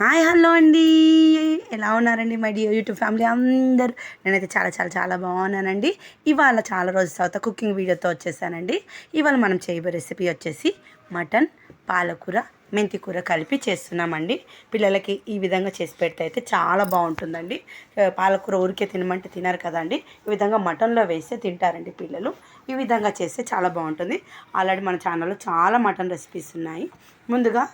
Hi hello అండి. ఎలా ఉన్నారండి మై డియర్ యూట్యూబ్ ఫ్యామిలీ అందరూ? నేనైతే చాలా చాలా చాలా బాగున్నానండి. ఇవాళ చాలా రోజుల తర్వాత కుకింగ్ వీడియోతో వచ్చేసానండి. ఇవాళ మనం చేయబోయే రెసిపీ వచ్చేసి మటన్ పాలకూర మెంతి కూర కలిపి చేస్తున్నామండి. పిల్లలకి ఈ విధంగా చేసి పెడితే అయితే చాలా బాగుంటుందండి. పాలకూర ఊరికే తినమంటే తినరు కదండి. ఈ విధంగా మటన్లో వేస్తే తింటారండి పిల్లలు. ఈ విధంగా చేస్తే చాలా బాగుంటుంది. ఆల్రెడీ మన ఛానల్లో చాలా మటన్ రెసిపీస్ ఉన్నాయి. ముందుగా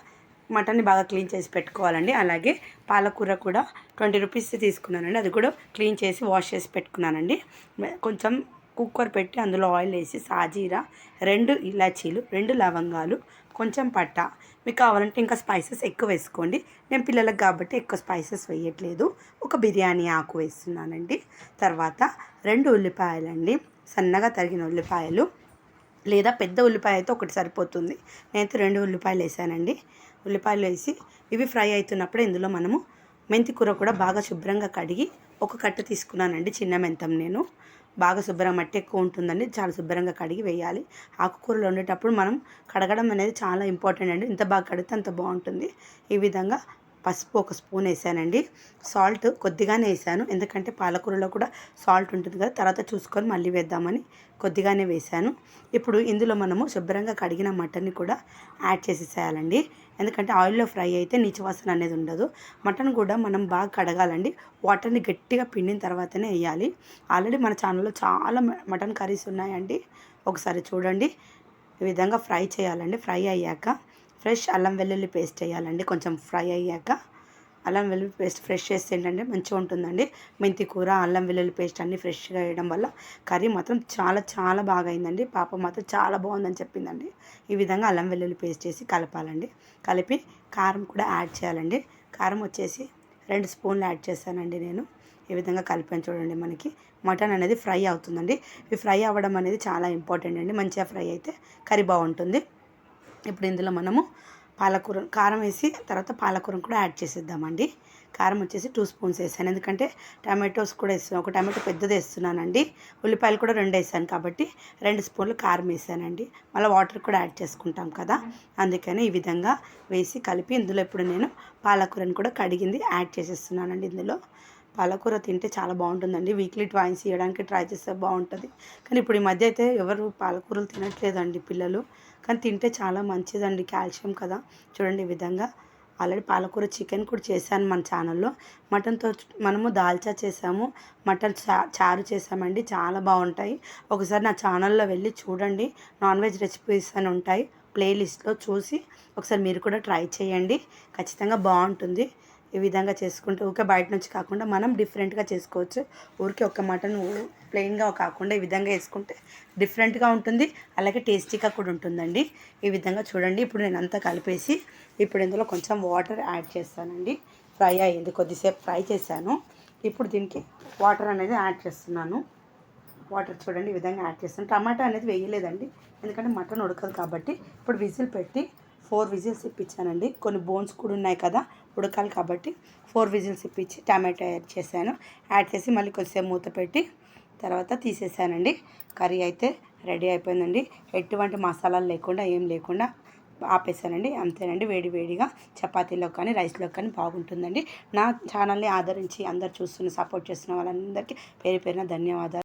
మటన్ని బాగా క్లీన్ చేసి పెట్టుకోవాలండి. అలాగే పాలకూర కూడా ట్వంటీ రూపీస్ తీసుకున్నానండి. అది కూడా క్లీన్ చేసి వాష్ చేసి పెట్టుకున్నానండి. కొంచెం కుక్కర్ పెట్టి అందులో ఆయిల్ వేసి సాజీరా రెండు ఇలాచీలు రెండు లవంగాలు కొంచెం పట్ట. మీకు కావాలంటే ఇంకా స్పైసెస్ ఎక్కువ వేసుకోండి. నేను పిల్లలకు కాబట్టి ఎక్కువ స్పైసెస్ వేయట్లేదు. ఒక బిర్యానీ ఆకు వేస్తున్నానండి. తర్వాత రెండు ఉల్లిపాయలండి. సన్నగా తరిగిన ఉల్లిపాయలు. లేదా పెద్ద ఉల్లిపాయ అయితే ఒకటి సరిపోతుంది. నేనైతే రెండు ఉల్లిపాయలు వేసానండి. ఉల్లిపాయలు వేసి ఇవి ఫ్రై అవుతున్నప్పుడు ఇందులో మనము మెంతి కూర కూడా బాగా శుభ్రంగా కడిగి ఒక కట్ట తీసుకున్నానండి చిన్న మెంతం నేను. బాగా శుభ్రం మట్టి ఎక్కువ ఉంటుందండి చాలా శుభ్రంగా కడిగి వేయాలి. ఆకుకూరలు వండేటప్పుడు మనం కడగడం అనేది చాలా ఇంపార్టెంట్ అండి. ఎంత బాగా కడితే అంత బాగుంటుంది. ఈ విధంగా పసుపు ఒక స్పూన్ వేసానండి. సాల్ట్ కొద్దిగానే వేసాను. ఎందుకంటే పాలకూరలో కూడా సాల్ట్ ఉంటుంది కదా తర్వాత చూసుకొని మళ్ళీ వేద్దామని కొద్దిగానే వేసాను. ఇప్పుడు ఇందులో మనము శుభ్రంగా కడిగిన మటన్ని కూడా యాడ్ చేసేసేయాలండి. ఎందుకంటే ఆయిల్లో ఫ్రై అయితే నీచు వాసన అనేది ఉండదు. మటన్ కూడా మనం బాగా కడగాలండి. వాటర్ని గట్టిగా పిండిన తర్వాతనే వేయాలి. ఆల్రెడీ మన ఛానల్లో చాలా మటన్ కర్రీస్ ఉన్నాయండి. ఒకసారి చూడండి. ఈ విధంగా ఫ్రై చేయాలండి. ఫ్రై అయ్యాక ఫ్రెష్ అల్లం వెల్లుల్లి పేస్ట్ వేయాలండి. కొంచెం ఫ్రై అయ్యాక అల్లం వెల్లుల్లి పేస్ట్ ఫ్రెష్ చేస్తే ఏంటంటే మంచిగా ఉంటుందండి. మెంతి కూర అల్లం వెల్లుల్లి పేస్ట్ అన్నీ ఫ్రెష్గా వేయడం వల్ల కర్రీ మాత్రం చాలా చాలా బాగా అయిందండి. పాప మాత్రం చాలా బాగుందని చెప్పిందండి. ఈ విధంగా అల్లం వెల్లుల్లి పేస్ట్ చేసి కలపాలండి. కలిపి కారం కూడా యాడ్ చేయాలండి. కారం వచ్చేసి రెండు స్పూన్లు యాడ్ చేశానండి నేను. ఈ విధంగా కలిపాను చూడండి మనకి. మటన్ అనేది ఫ్రై అవుతుందండి. ఇవి ఫ్రై అవ్వడం అనేది చాలా ఇంపార్టెంట్ అండి. మంచిగా ఫ్రై అయితే కర్రీ బాగుంటుంది. ఇప్పుడు ఇందులో మనము పాలకూర కారం వేసి తర్వాత పాలకూరను కూడా యాడ్ చేసేద్దామండి. కారం వచ్చేసి టూ స్పూన్స్ వేసాను. ఎందుకంటే టమాటోస్ కూడా వేస్తున్నాను. ఒక టమాటో పెద్దది వేస్తున్నానండి. ఉల్లిపాయలు కూడా రెండు వేసాను కాబట్టి రెండు స్పూన్లు కారం వేసానండి. మళ్ళీ వాటర్ కూడా యాడ్ చేసుకుంటాం కదా. అందుకని ఈ విధంగా వేసి కలిపి ఇందులో ఇప్పుడు నేను పాలకూరను కూడా కడిగింది యాడ్ చేసేస్తున్నానండి ఇందులో. పాలకూర తింటే చాలా బాగుంటుందండి. వీక్లీ ట్వైన్స్ ఇవ్వడానికి ట్రై చేస్తే బాగుంటుంది. కానీ ఇప్పుడు ఈ మధ్య అయితే ఎవరు పాలకూరలు తినట్లేదండి పిల్లలు. కానీ తింటే చాలా మంచిదండి కాల్షియం కదా. చూడండి ఈ విధంగా. ఆల్రెడీ పాలకూర చికెన్ కూడా చేశాను మన ఛానల్లో. మటన్తో మనము దాల్చా చేసాము. మటన్ చా చారు చేసామండి. చాలా బాగుంటాయి. ఒకసారి నా ఛానల్లో వెళ్ళి చూడండి. నాన్ వెజ్ రెసిపీస్ అని ఉంటాయి. ప్లేలిస్ట్లో చూసి ఒకసారి మీరు కూడా ట్రై చేయండి. ఖచ్చితంగా బాగుంటుంది. ఈ విధంగా చేసుకుంటే ఊరికే బయట నుంచి కాకుండా మనం డిఫరెంట్గా చేసుకోవచ్చు. ఊరికే ఒక మటన్ ప్లెయిన్గా కాకుండా ఈ విధంగా వేసుకుంటే డిఫరెంట్గా ఉంటుంది. అలాగే టేస్టీగా కూడా ఉంటుందండి. ఈ విధంగా చూడండి. ఇప్పుడు నేను అంతా కలిపేసి ఇప్పుడు ఇందులో కొంచెం వాటర్ యాడ్ చేస్తానండి. ఫ్రై అయ్యింది. కొద్దిసేపు ఫ్రై చేశాను. ఇప్పుడు దీనికి వాటర్ అనేది యాడ్ చేస్తున్నాను. వాటర్ చూడండి. ఈ విధంగా యాడ్ చేస్తాను. టమాటా అనేది వేయలేదండి. ఎందుకంటే మటన్ ఉడకదు కాబట్టి ఇప్పుడు విజిల్ పెట్టి ఫోర్ విజిల్స్ ఇప్పించానండి. కొన్ని బోన్స్ కూడా ఉన్నాయి కదా ఉడకాలి కాబట్టి ఫోర్ విజిల్స్ ఇప్పించి టమాటా యాడ్ చేశాను. యాడ్ చేసి మళ్ళీ కొద్దిసేపు మూత పెట్టి తర్వాత తీసేసానండి. కర్రీ అయితే రెడీ అయిపోయిందండి. ఎటువంటి మసాలాలు లేకుండా ఏం లేకుండా ఆపేసానండి. అంతేనండి వేడి వేడిగా చపాతీలో కానీ రైస్లో కానీ బాగుంటుందండి. నా ఛానల్ని ఆదరించి అందరు చూస్తున్న సపోర్ట్ చేస్తున్న వాళ్ళందరికీ పేరు పేరున ధన్యవాదాలు.